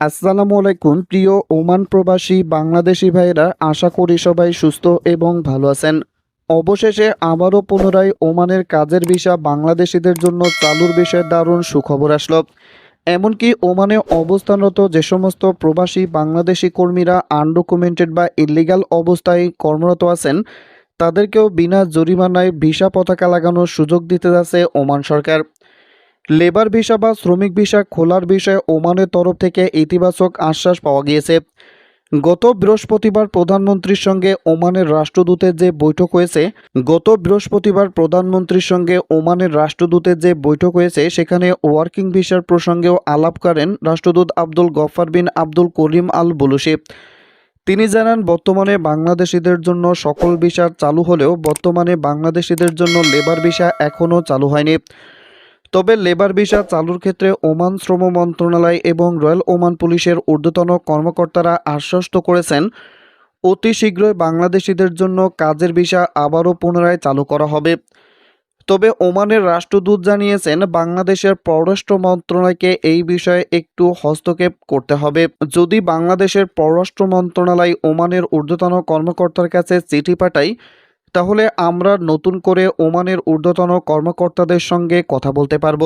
আসসালামু আলাইকুম, প্রিয় ওমান প্রবাসী বাংলাদেশি ভাইরা আশা করি সবাই সুস্থ এবং ভালো আছেন। অবশেষে আবারও পুনরায় ওমানের কাজের ভিসা বাংলাদেশিদের জন্য চালুর বিষয়ে দারুণ সুখবর আসলো। এমনকি ওমানে অবস্থানরত যে সমস্ত প্রবাসী বাংলাদেশি কর্মীরা আনডকুমেন্টেড বা ইলিগাল অবস্থায় কর্মরত আছেন, তাদেরকেও বিনা জরিমানায় ভিসা পতাকা লাগানোর সুযোগ দিতে যাচ্ছে ওমান সরকার। লেবার ভিসা বা শ্রমিক ভিসা খোলার বিষয়ে ওমানের তরফ থেকে ইতিবাচক আশ্বাস পাওয়া গিয়েছে। গত বৃহস্পতিবার প্রধানমন্ত্রীর সঙ্গে ওমানের রাষ্ট্রদূতের যে বৈঠক হয়েছে, গত বৃহস্পতিবার প্রধানমন্ত্রীর সঙ্গে ওমানের রাষ্ট্রদূতের যে বৈঠক হয়েছে, সেখানে ওয়ার্কিং ভিসার প্রসঙ্গেও আলাপ করেন রাষ্ট্রদূত আব্দুল গফার বিন আব্দুল করিম আল বুলুসি তিনি জানান, বর্তমানে বাংলাদেশিদের জন্য সকল ভিসা চালু হলেও বর্তমানে বাংলাদেশিদের জন্য লেবার ভিসা এখনও চালু হয়নি। তবে লেবার ভিসা চালুর ক্ষেত্রে ওমান শ্রম মন্ত্রণালয় এবং রয়্যাল ওমান পুলিশের ঊর্ধ্বতন কর্মকর্তারা আশ্বস্ত করেছেন, অতি শীঘ্রই বাংলাদেশিদের জন্য কাজের ভিসা আবারও পুনরায় চালু করা হবে। তবে ওমানের রাষ্ট্রদূত জানিয়েছেন, বাংলাদেশের পররাষ্ট্র মন্ত্রণালয়কে এই বিষয়ে একটু হস্তক্ষেপ করতে হবে। যদি বাংলাদেশের পররাষ্ট্র মন্ত্রণালয় ওমানের ঊর্ধ্বতন কর্মকর্তার কাছে চিঠি পাঠায় তাহলে আমরা নতুন করে ওমানের ঊর্ধ্বতন কর্মকর্তাদের সঙ্গে কথা বলতে পারব।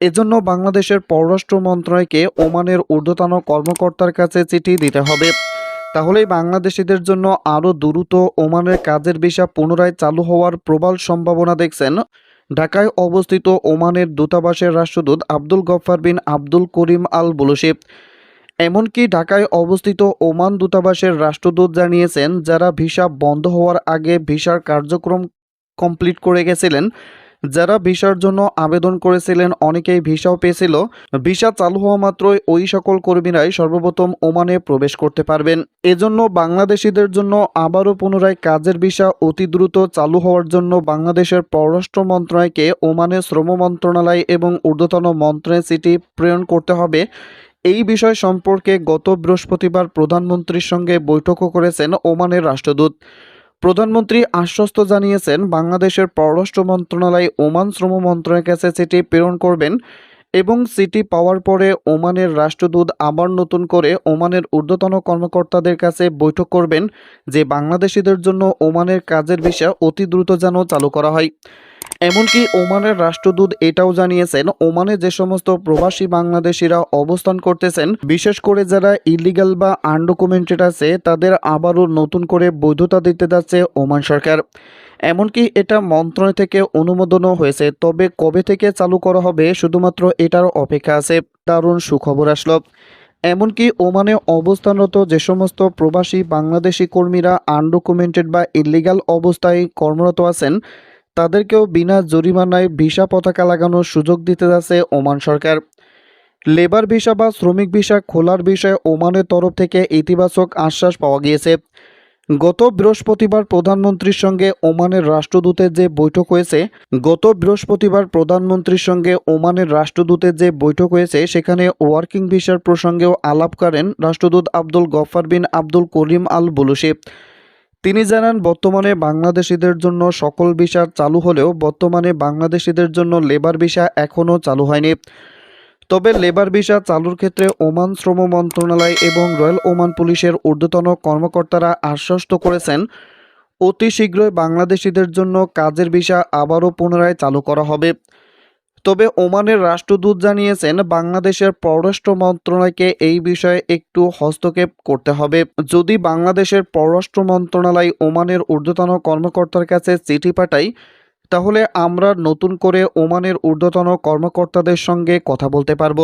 এজন্য বাংলাদেশের পররাষ্ট্র মন্ত্রণালয়কে ওমানের ঊর্ধ্বতন কর্মকর্তার কাছে চিঠি দিতে হবে। তাহলেই বাংলাদেশিদের জন্য আরও দ্রুত ওমানের কাজের ভিসা পুনরায় চালু হওয়ার প্রবল সম্ভাবনা দেখছেন ঢাকায় অবস্থিত ওমানের দূতাবাসের রাষ্ট্রদূত আব্দুল গফফার বিন আব্দুল করিম আল বুলুসিব এমনকি ঢাকায় অবস্থিত ওমান দূতাবাসের রাষ্ট্রদূত জানিয়েছেন, যারা ভিসা বন্ধ হওয়ার আগে ভিসার কার্যক্রম কমপ্লিট করে গেছিলেন, যারা ভিসার জন্য আবেদন করেছিলেন অনেকেই ভিসাও পেয়েছিল। ভিসা চালু হওয়া মাত্রই ওই সকল কর্মীরাই সর্বপ্রথম ওমানে প্রবেশ করতে পারবেন। এজন্য বাংলাদেশিদের জন্য আবারও পুনরায় কাজের ভিসা অতি দ্রুত চালু হওয়ার জন্য বাংলাদেশের পররাষ্ট্র মন্ত্রণালয়কে ওমানের শ্রম মন্ত্রণালয় এবং ঊর্ধ্বতন মন্ত্রণে চিঠি প্রেরণ করতে হবে। এই বিষয় সম্পর্কে গত বৃহস্পতিবার প্রধানমন্ত্রীর সঙ্গে বৈঠকও করেছেন ওমানের রাষ্ট্রদূত। প্রধানমন্ত্রী আশ্বস্ত জানিয়েছেন, বাংলাদেশের পররাষ্ট্র মন্ত্রণালয় ওমান শ্রম মন্ত্রণালয়ের কাছে চিঠি প্রেরণ করবেন এবং সিটি পাওয়ার পরে ওমানের রাষ্ট্রদূত আবার নতুন করে ওমানের ঊর্ধ্বতন কর্মকর্তাদের কাছে বৈঠক করবেন যে বাংলাদেশিদের জন্য ওমানের কাজের ভিসা অতি দ্রুত যেন চালু করা হয়। এমনকি ওমানের রাষ্ট্রদূত এটাও জানিয়েছেন, ওমানে যে সমস্ত প্রবাসী বাংলাদেশিরা অবস্থান করতেছেন, বিশেষ করে যারা ইলিগাল বা আনডকুমেন্টেড আছে, তাদের আবারও নতুন করে বৈধতা দিতে যাচ্ছে ওমান সরকার। এমনকি এটা মন্ত্রণালয় থেকে অনুমোদনও হয়েছে। তবে কবে থেকে চালু করা হবে শুধুমাত্র এটার অপেক্ষা আছে, দারুণ সুখবর আসলো। এমনকি ওমানে অবস্থানরত যে সমস্ত প্রবাসী বাংলাদেশি কর্মীরা আনডকুমেন্টেড বা ইলিগাল অবস্থায় কর্মরত আছেন, তাদেরকেও বিনা জরিমানায় ভিসা পতাকা লাগানোর সুযোগ দিতে যাচ্ছে ওমান সরকার। লেবার ভিসা বা শ্রমিক ভিসা, খোলার বিষয়ে ওমানের তরফ থেকে ইতিবাচক আশ্বাস পাওয়া গিয়েছে। গত বৃহস্পতিবার প্রধানমন্ত্রীর সঙ্গে ওমানের রাষ্ট্রদূতের যে বৈঠক হয়েছে, গত বৃহস্পতিবার প্রধানমন্ত্রীর সঙ্গে ওমানের রাষ্ট্রদূতের যে বৈঠক হয়েছে, সেখানে ওয়ার্কিং ভিসার প্রসঙ্গেও আলাপ করেন রাষ্ট্রদূত আব্দুল গফার বিন আব্দুল করিম আল বুলুসি তিনি জানান, বর্তমানে বাংলাদেশিদের জন্য সকল ভিসা চালু হলেও বর্তমানে বাংলাদেশিদের জন্য লেবার ভিসা এখনও চালু হয়নি। তবে লেবার ভিসা চালুর ক্ষেত্রে ওমান শ্রম মন্ত্রণালয় এবং রয়্যাল ওমান পুলিশের ঊর্ধ্বতন কর্মকর্তারা আশ্বস্ত করেছেন, অতি শীঘ্রই বাংলাদেশিদের জন্য কাজের ভিসা আবারও পুনরায় চালু করা হবে। তবে ওমানের রাষ্ট্রদূত জানিয়েছেন, বাংলাদেশের পররাষ্ট্র মন্ত্রণালয়কে এই বিষয়ে একটু হস্তক্ষেপ করতে হবে। যদি বাংলাদেশের পররাষ্ট্র মন্ত্রণালয় ওমানের ঊর্ধ্বতন কর্মকর্তার কাছে চিঠি পাঠায় তাহলে আমরা নতুন করে ওমানের ঊর্ধ্বতন কর্মকর্তাদের সঙ্গে কথা বলতে পারব।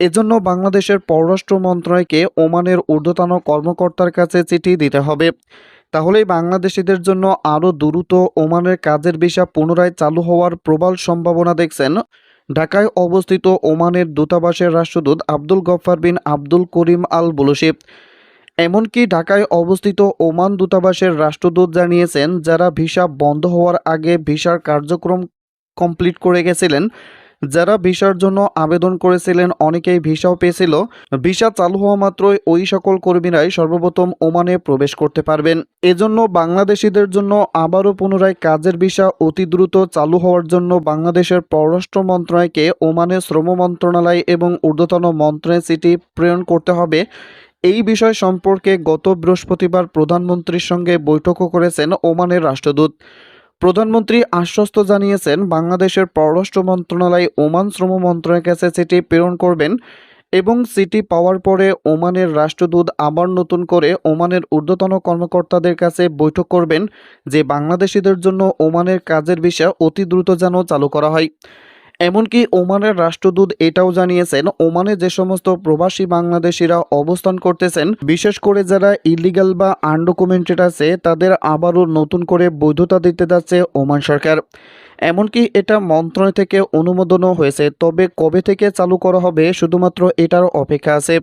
এজন্য বাংলাদেশের পররাষ্ট্র মন্ত্রণালয়কে ওমানের ঊর্ধ্বতন কর্মকর্তার কাছে চিঠি দিতে হবে। তাহলেই বাংলাদেশিদের জন্য আরও দ্রুত ওমানের কাজের ভিসা পুনরায় চালু হওয়ার প্রবল সম্ভাবনা দেখছেন ঢাকায় অবস্থিত ওমানের দূতাবাসের রাষ্ট্রদূত আব্দুল গফফার বিন আব্দুল করিম আল বুলুসিব এমনকি ঢাকায় অবস্থিত ওমান দূতাবাসের রাষ্ট্রদূত জানিয়েছেন, যারা ভিসা বন্ধ হওয়ার আগে ভিসার কার্যক্রম কমপ্লিট করে গেছিলেন, যারা ভিসার জন্য আবেদন করেছিলেন অনেকেই ভিসাও পেয়েছিল। ভিসা চালু হওয়া মাত্রই ওই সকল কর্মীরাই সর্বপ্রথম ওমানে প্রবেশ করতে পারবেন। এজন্য বাংলাদেশিদের জন্য আবারও পুনরায় কাজের ভিসা অতি দ্রুত চালু হওয়ার জন্য বাংলাদেশের পররাষ্ট্র মন্ত্রণালয়কে ওমানের শ্রম মন্ত্রণালয় এবং ঊর্ধ্বতন মন্ত্রণালয় চিঠি প্রেরণ করতে হবে। এই বিষয় সম্পর্কে গত বৃহস্পতিবার প্রধানমন্ত্রীর সঙ্গে বৈঠকও করেছেন ওমানের রাষ্ট্রদূত। প্রধানমন্ত্রী আশ্বস্ত জানিয়েছেন, বাংলাদেশের পররাষ্ট্র মন্ত্রণালয় ওমান শ্রম মন্ত্রণালয়ের কাছে চিঠি প্রেরণ করবেন এবং চিঠি পাওয়ার পরে ওমানের রাষ্ট্রদূত আবার নতুন করে ওমানের ঊর্ধ্বতন কর্মকর্তাদের কাছে বৈঠক করবেন যে বাংলাদেশিদের জন্য ওমানের কাজের বিষয় অতি দ্রুত যেন চালু করা হয়। এমনকি ওমানের রাষ্ট্রদূত এটাও জানিয়েছেন, ওমানে যে সমস্ত প্রবাসী বাংলাদেশিরা অবস্থান করতেছেন, বিশেষ করে যারা ইলিগাল বা আনডকুমেন্টেড আছে, তাদের আবারও নতুন করে বৈধতা দিতে যাচ্ছে ওমান সরকার। এমনকি এটা মন্ত্রণালয় থেকে অনুমোদনও হয়েছে, তবে কবে থেকে চালু করা হবে শুধুমাত্র এটার অপেক্ষা আছে।